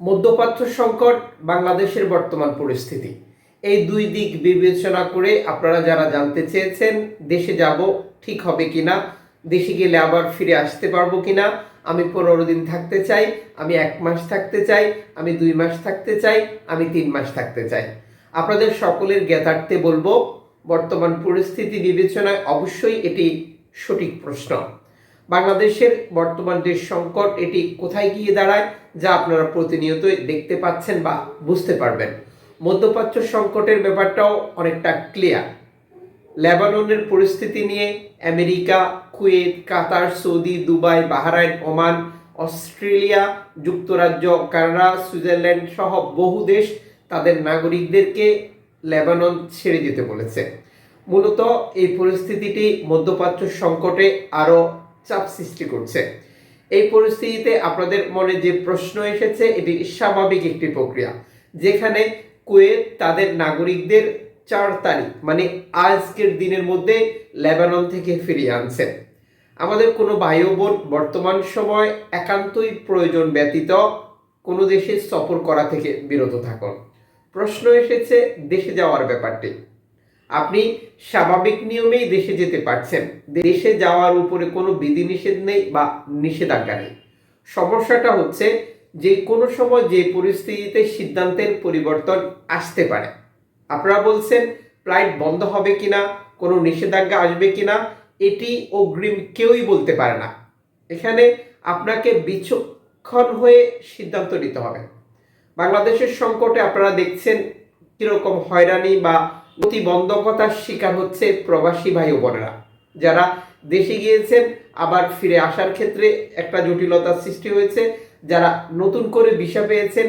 মধ্যপ্রাচ্য সংকট, বাংলাদেশের বর্তমান পরিস্থিতি। এই দুই দিক বিবেচনা করে আপনারা যারা জানতে চেয়েছেন, দেশে যাব, ঠিক হবে কিনা, দেশে গেলে আবার ফিরে আসতে পারব কিনা, আমি পনেরো দিন থাকতে চাই, আমি এক মাস থাকতে চাই, আমি দুই মাস থাকতে চাই, আমি তিন মাস থাকতে চাই। আপনাদের সকলের জ্ঞাতার্থে বলব, বর্তমান পরিস্থিতি বিবেচনায় অবশ্যই এটি সঠিক প্রশ্ন। বাংলাদেশের বর্তমান যে সংকট, এটি কোথায় গিয়ে দাঁড়ায়, যা আপনারা প্রতিনিয়তই দেখতে পাচ্ছেন বা বুঝতে পারবেন। মধ্যপ্রাচ্য সংকটের ব্যাপারটাও অনেকটা ক্লিয়ার লেবাননের পরিস্থিতি নিয়ে America, Kuwait, Qatar, Saudi, Dubai, Bahrain, Oman, Australia, যুক্তরাজ্য, কানাডা, সুইজারল্যান্ড সহ বহু দেশ তাদের নাগরিকদেরকে লেবানন ছেড়ে যেতে বলেছে। মূলত এই পরিস্থিতিটি মধ্যপ্রাচ্য সংকটে আরও চাপ সৃষ্টি করছে। এই পরিস্থিতিতে আপনাদের মনে যে প্রশ্ন এসেছে, এটি স্বাভাবিক একটি প্রক্রিয়া, যেখানে কুয়েত তাদের নাগরিকদের চার তারিখ মানে আজকের দিনের মধ্যে লেবানন থেকে ফিরিয়ে আনছে। আমাদের কোনো ও বোন বর্তমান সময় একান্তই প্রয়োজন ব্যতীত কোনো দেশে সফর করা থেকে বিরত থাকুন। প্রশ্ন এসেছে দেশে যাওয়ার ব্যাপারটি। আপনি স্বাভাবিক নিয়মেই দেশে যেতে পারছেন। দেশে যাওয়ার উপরে কোনো বিধিনিষেধ নেই বা নিষেধাজ্ঞা নেই। সমস্যাটা হচ্ছে যে কোনো সময় যে পরিস্থিতিতে সিদ্ধান্তের পরিবর্তন আসতে পারে। আপনারা বলছেন, ফ্লাইট বন্ধ হবে কিনা? কোনো নিষেধাজ্ঞা আসবে কিনা? এটি অগ্রিম কেউই বলতে পারে না। এখানে আপনাকে বিচক্ষণ হয়ে সিদ্ধান্ত নিতে হবে। বাংলাদেশের সংকটে আপনারা দেখছেন কীরকম হয়রানি বা প্রতিবন্ধকতার শিকার হচ্ছে প্রবাসী ভাই বোনেরা। যারা দেশে গিয়েছেন, আবার ফিরে আসার ক্ষেত্রে একটা জটিলতার সৃষ্টি হয়েছে। যারা নতুন করে ভিসা পেয়েছেন,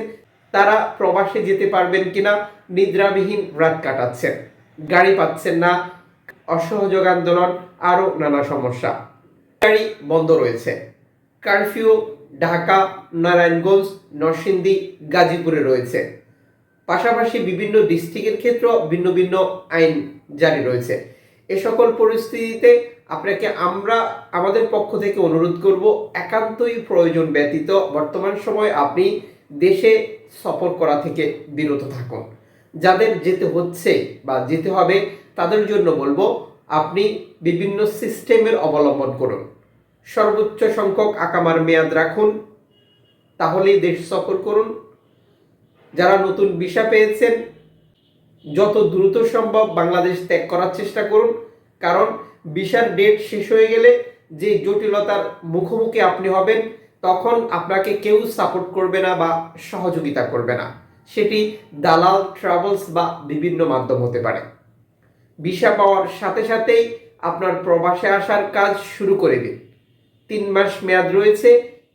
তারা প্রবাসে যেতে পারবেন কিনা নিদ্রাবিহীন রাত কাটাচ্ছেন। গাড়ি পাচ্ছেন না, অসহযোগ আন্দোলন, আরও নানা সমস্যা। গাড়ি বন্ধ রয়েছে। কারফিউ ঢাকা, নারায়ণগঞ্জ, নরসিংদী, গাজীপুরে রয়েছে। পাশাপাশি বিভিন্ন ডিস্ট্রিক্টের ক্ষেত্রেও ভিন্ন ভিন্ন আইন জারি রয়েছে। এ সকল পরিস্থিতিতে আপনাকে আমরা, আমাদের পক্ষ থেকে অনুরোধ করব, একান্তই প্রয়োজন ব্যতীত বর্তমান সময় আপনি দেশে সফর করা থেকে বিরত থাকুন। যাদের যেতে হচ্ছে বা যেতে হবে, তাদের জন্য বলব, আপনি বিভিন্ন সিস্টেমের অবলম্বন করুন। সর্বোচ্চ সংখ্যক আকামার মেয়াদ রাখুন, তাহলেই দেশ সফর করুন। যারা নতুন ভিসা পেয়েছেন, যত দ্রুত সম্ভব বাংলাদেশ ত্যাগ করার চেষ্টা করুন। কারণ ভিসার ডেট শেষ হয়ে গেলে যে জটিলতার মুখোমুখি আপনি হবেন, তখন আপনাকে কেউ সাপোর্ট করবে না বা সহযোগিতা করবে না। সেটি দালাল ট্রাভেলস বা বিভিন্ন মাধ্যম হতে পারে। ভিসা পাওয়ার সাথে সাথেই আপনার প্রবাসে আসার কাজ শুরু করে দিন। তিন মাস মেয়াদ রয়েছে,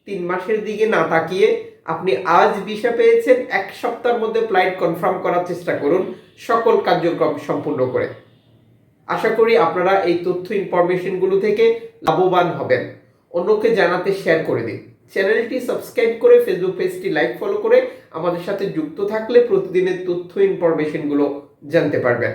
তিন মাসের দিকে না তাকিয়ে আপনি আজ ভিসা পেয়েছেন, এক সপ্তাহের মধ্যে ফ্লাইট কনফার্ম করার চেষ্টা করুন, সকল কার্যক্রম সম্পূর্ণ করে। আশা করি আপনারা এই তথ্য ইনফরমেশনগুলো থেকে লাভবান হবেন। অন্যকে জানাতে শেয়ার করে দিন। চ্যানেলটি সাবস্ক্রাইব করে ফেসবুক পেজটি লাইক ফলো করে আমাদের সাথে যুক্ত থাকলে প্রতিদিনের তথ্য ইনফরমেশনগুলো জানতে পারবেন।